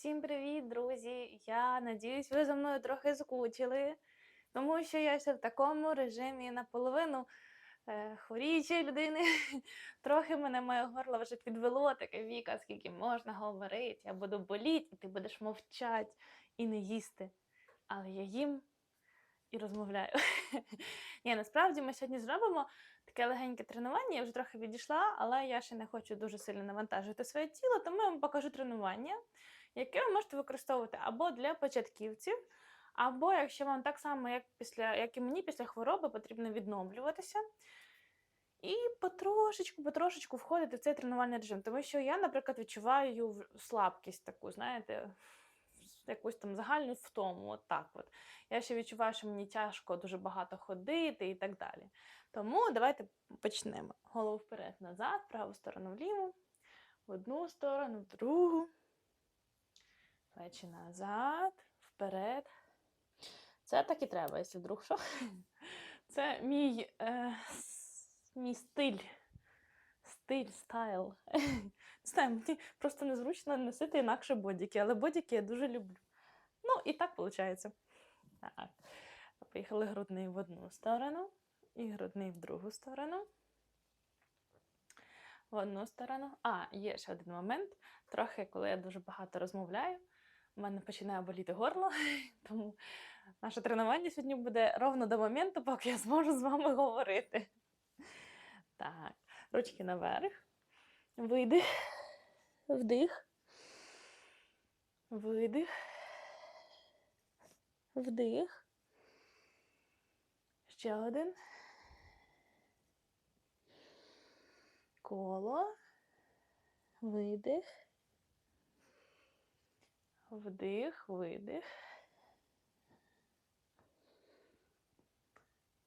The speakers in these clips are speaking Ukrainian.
Всім привіт, друзі! Я надіюсь, ви за мною трохи скучили, тому що я ще в такому режимі наполовину е, хворіючої людини. Трохи мене моє горло вже підвело, таке віка, скільки можна говорити, я буду боліти, і ти будеш мовчати і не їсти. Але я їм і розмовляю. Ні, насправді ми сьогодні зробимо таке легеньке тренування. Я вже трохи відійшла, але я ще не хочу дуже сильно навантажувати своє тіло, тому я вам покажу тренування, яке ви можете використовувати або для початківців, або якщо вам так само, як, після, як і мені після хвороби, потрібно відновлюватися. І потрошечку, потрошечку входити в цей тренувальний режим. Тому що я, наприклад, відчуваю слабкість таку, знаєте, якусь там загальну втому. От так от. Я ще відчуваю, що мені тяжко дуже багато ходити і так далі. Тому давайте почнемо. Голову вперед, назад, праву сторону вліву, в одну сторону, в другу. Плечі назад, вперед. Це так і треба, якщо вдруг що. Це мій, е, мій стиль. Стиль, стайл. Знаю, мені просто незручно носити інакше бодіки, але бодіки я дуже люблю. Ну, і так виходить. Так. Поїхали грудний в одну сторону і грудний в другу сторону. В одну сторону. А, є ще один момент. Трохи, коли я дуже багато розмовляю, у мене починає боліти горло, тому наше тренування сьогодні буде ровно до моменту, поки я зможу з вами говорити. Так, ручки наверх. Видих. Вдих. Видих. Вдих. Ще один. Коло. Видих. Вдих, видих.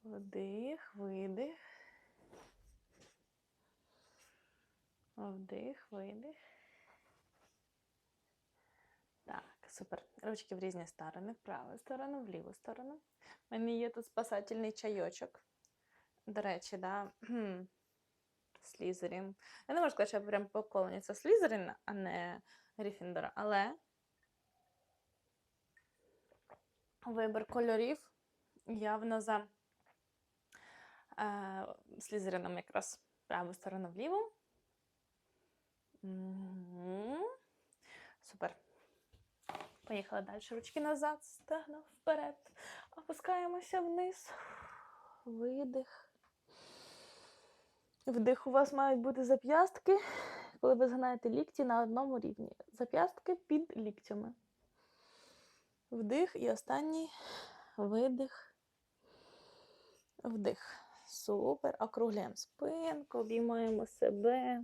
Вдих, видих. Вдих, видих. Так, супер. Ручки в різні сторони. В праву сторону, в ліву сторону. У мене є тут спасательний чайочок. До речі, да. Слізерін. Я не можу сказати, що я прям поклонниця Слізерін, а не Гріфіндора, але вибір кольорів явно за е, Слізерином якраз праву сторону вліву. Мгм. Супер. Поїхали далі. Ручки назад, стегна вперед. Опускаємося вниз. Видих. Вдих у вас мають бути зап'ястки, коли ви згинаєте лікті на одному рівні. Зап'ястки під ліктями. Вдих і останній видих. Вдих. Супер. Округляємо спинку, обіймаємо себе.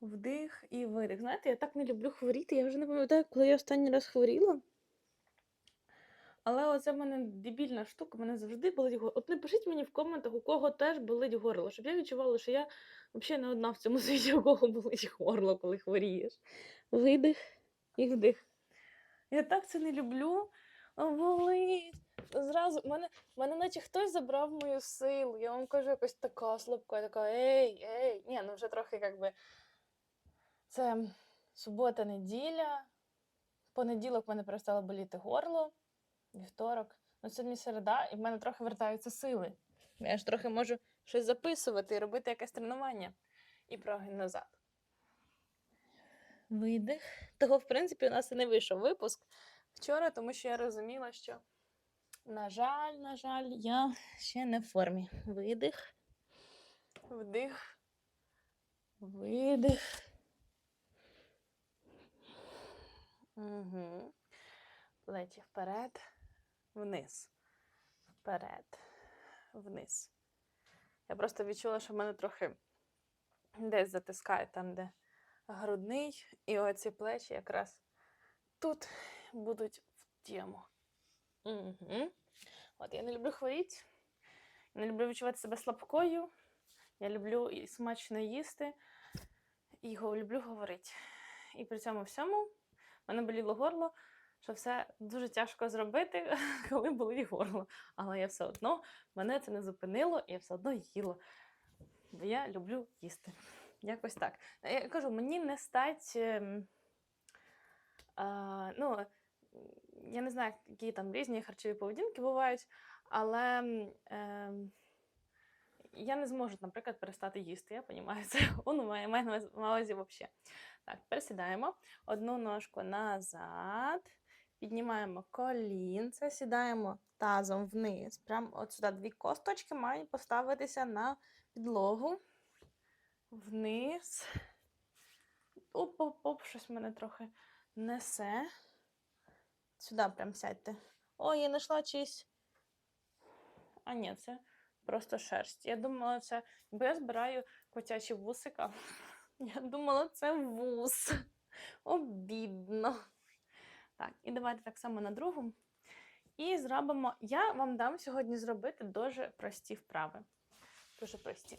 Вдих і видих. Знаєте, я так не люблю хворіти. Я вже не пам'ятаю, коли я останній раз хворіла. Але оце в мене дебільна штука, мене завжди болить горло. От напишіть мені в коментах, у кого теж болить горло, щоб я відчувала, що я взагалі не одна в цьому світі, у кого болить горло, коли хворієш. Видих і вдих. Я так це не люблю. Болить. Зразу, мене, мене наче хтось забрав мою силу. Я вам кажу, якось така слабка, така ей, ей. Ні, ну вже трохи якби. Це субота, неділя. В понеділок мене перестало боліти горло, вівторок. Ну, сьогодні середа, і в мене трохи вертаються сили. Я ж трохи можу щось записувати і робити якесь тренування. І прогин назад. Видих. Того, в принципі, у нас і не вийшов випуск вчора, тому що я розуміла, що, на жаль, на жаль, я ще не в формі. Видих. Вдих. Видих. Угу. Плечі вперед, вниз. Вперед, вниз. Я просто відчула, що в мене трохи десь затискає там, де грудний, і оці плечі якраз тут будуть в тему. Угу. От я не люблю хворіти, не люблю відчувати себе слабкою. Я люблю і смачно їсти, і люблю говорити. І при цьому всьому в мене боліло горло, що все дуже тяжко зробити, коли болить горло. Але я все одно, мене це не зупинило, і я все одно їла. Бо я люблю їсти. якось так. Я кажу, мені не стать. ем, а, ну, я не знаю, які там різні харчові поведінки бувають, але ем, я не зможу, наприклад, перестати їсти. Я розумію, це воно має, має на увазі взагалі. Так, пересідаємо. Одну ножку назад, піднімаємо колінце, сідаємо тазом вниз. Прямо от сюди дві косточки мають поставитися на підлогу. Вниз. Оп-оп-оп, щось мене трохи несе. Сюди прям сядьте. О, я знайшла чийсь. А ні, це просто шерсть. Я думала, це. Бо я збираю котячі вусика. Я думала, це вус. Обідно. Так, і давайте так само на другу. І зробимо. Я вам дам сьогодні зробити дуже прості вправи. Дуже прості.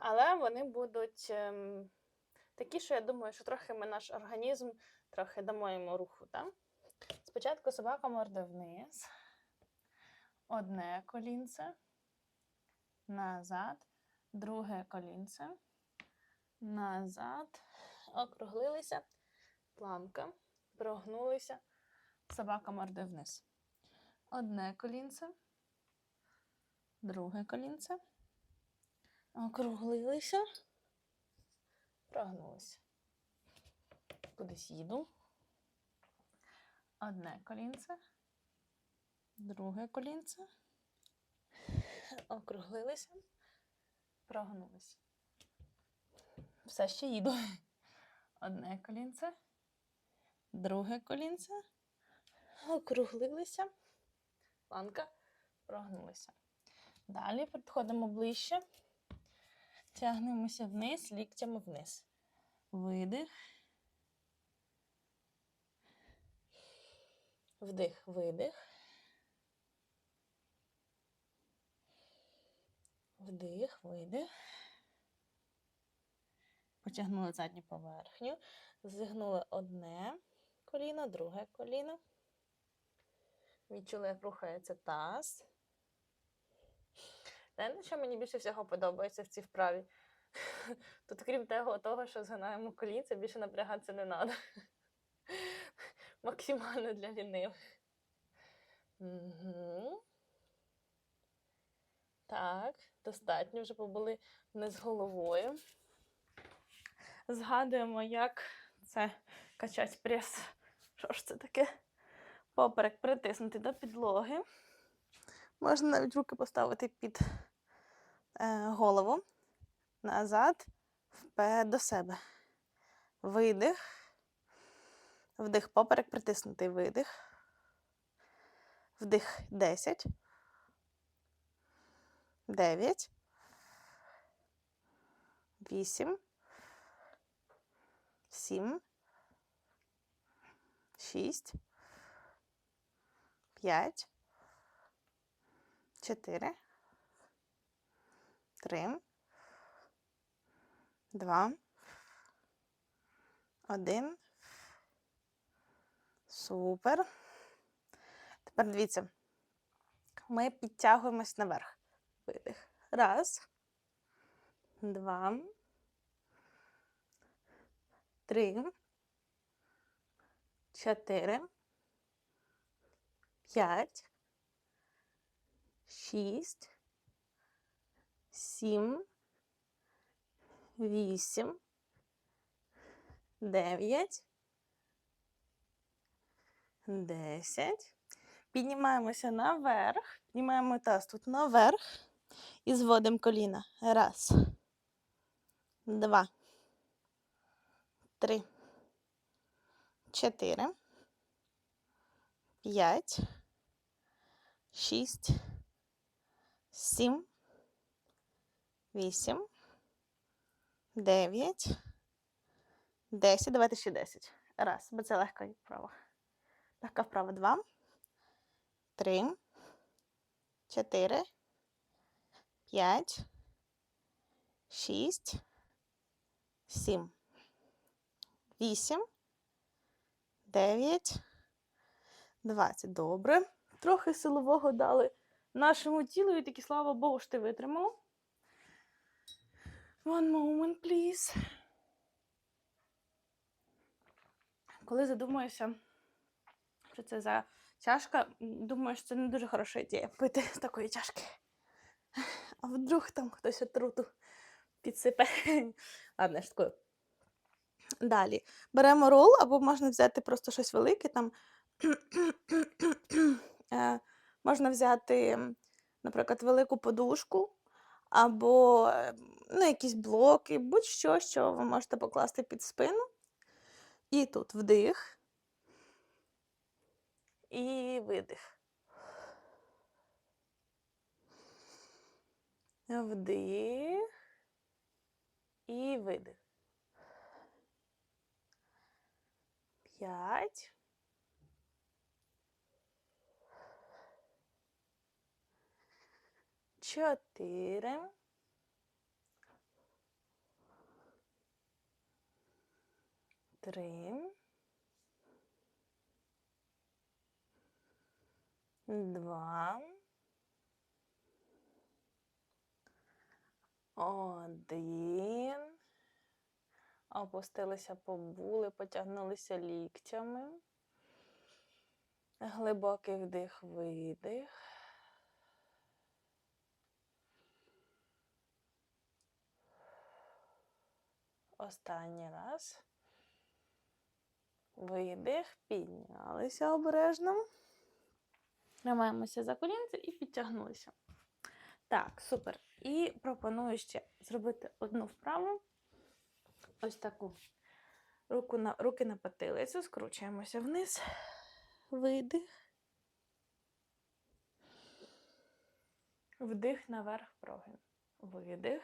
Але вони будуть ем, такі, що я думаю, що трохи ми наш організм трохи дамо йому руху. Так? Спочатку собака морде вниз. Одне колінце. Назад. Друге колінце. Назад. Округлилися. Планка. Прогнулися. Собака морде вниз. Одне колінце. Друге колінце. Округлилися. Прогнулися. Кудись їду. Одне колінце. Друге колінце. Округлилися. Прогнулися. Все ще їду. Одне колінце. Друге колінце. Округлилися. Планка. Прогнулися. Далі підходимо ближче. Тягнемося вниз, ліктями вниз. Видих. Вдих, видих. Вдих, видих. Потягнули задню поверхню. Зігнули одне коліно, друге коліно. Відчули, як рухається таз. Знаєте, що мені більше всього подобається в цій вправі? Тут, крім того, того що згинаємо колінця, більше напрягатися не треба. Максимально для лінивих. Угу. Так, достатньо вже побули вниз головою. Згадуємо, як це качать прес. Що ж це таке? Поперек притиснути до підлоги. Можна навіть руки поставити під е, голову. Назад, вперед до себе. Видих. Вдих поперек притиснутий видих. Вдих 10. 9. 8. 7. 6. 5. 4. 3. 2. 1. Супер. Тепер дивіться. Ми підтягуємось наверх. Видих. Раз. Два. Три. Чотири. П'ять. Шість. Сім. Вісім. Дев'ять. Десять. Піднімаємося наверх. Піднімаємо таз тут наверх. І зводимо коліна. Раз. Два. Три. Чотири. П'ять. Шість. Сім. Вісім. Дев'ять. Десять. Давайте ще десять. Раз, бо це легка вправа. Легка вправа. Два. Три. Чотири. П'ять. Шість. Сім. Вісім. Дев'ять. Двадцять. Добре. Трохи силового дали нашому тілу і таки, слава Богу, що ти витримав. One moment, please. Коли задумуєшся, що це за чашка, думаю, що це не дуже хороша ідея пити з такої чашки. А вдруг там хтось отруту підсипе. Ладно, шуткую. Далі. Беремо рол, або можна взяти просто щось велике. Там е, можна взяти, наприклад, велику подушку, або е, ну, якісь блоки, будь-що, що ви можете покласти під спину. І тут вдих. І видих. Вдих. І видих. П'ять. Чотири. Три. Два. Один. Опустилися, побули, потягнулися ліктями. Глибокий вдих, видих. Останній раз. Видих, піднялися обережно. Тримаємося за колінце і підтягнулися. Так, супер. І пропоную ще зробити одну вправу. Ось таку. Руку на, руки на потилицю, скручуємося вниз. Видих. Вдих наверх прогин. Видих.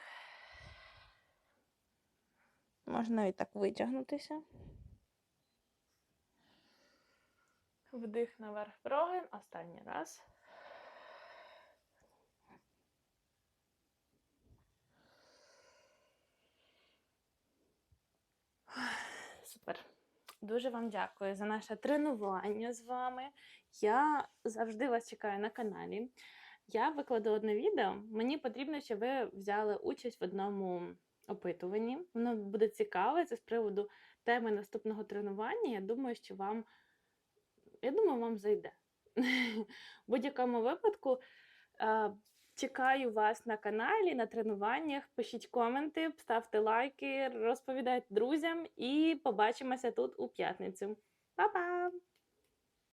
Можна навіть так витягнутися. Вдих наверх прогин. Останній раз. Супер. Дуже вам дякую за наше тренування з вами. Я завжди вас чекаю на каналі. Я викладу одне відео. Мені потрібно, щоб ви взяли участь в одному опитуванні. Воно буде цікаве. Це з приводу теми наступного тренування. Я думаю, що вам я думаю, вам зайде. В будь-якому випадку е, чекаю вас на каналі, на тренуваннях. Пишіть коменти, ставте лайки, розповідайте друзям і побачимося тут у п'ятницю. Па-па!